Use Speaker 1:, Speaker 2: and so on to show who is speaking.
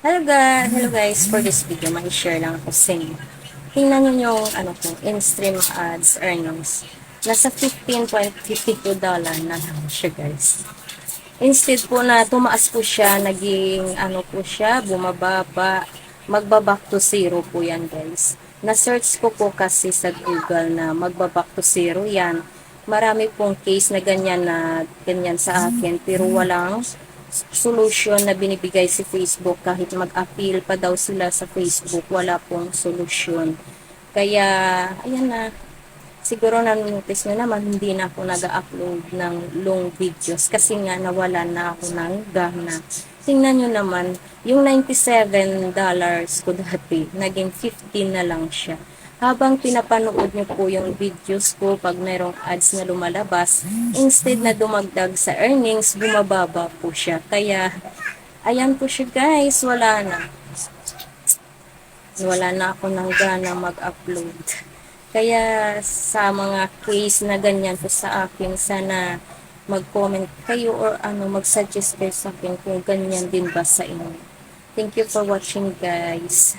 Speaker 1: Hello guys, hello guys, for this video, may share lang ako sa inyo. Tingnan niyo yung ano ko, in-stream ads earnings. Nasa $15.52 dollar na lang siya guys. Instead po na tumaas po siya, naging ano po siya, bumababa, magbaback to zero po yan guys. Na-search ko po kasi sa Google na magbaback to zero yan. Marami pong case na ganyan na ganyan sa akin pero walang solution na binibigay si Facebook. Kahit mag-appeal pa daw sila sa Facebook wala pong solusyon. Kaya ayan na. Siguro na-notice nyo naman hindi na ako nag-upload ng long videos kasi nga nawala na ako ng gana. Tingnan nyo naman yung 97 dollars ko dati naging 15 na lang siya habang pinapanood nyo po yung videos ko pag mayroong ads na lumalabas, instead na dumagdag sa earnings, bumababa po siya. Kaya, ayan po siya guys, wala na. Wala na ako ng gana mag-upload. Kaya sa mga case na ganyan po sa akin, sana mag-comment kayo or ano, mag-suggest kayo sa akin kung ganyan din ba sa inyo. Thank you for watching guys.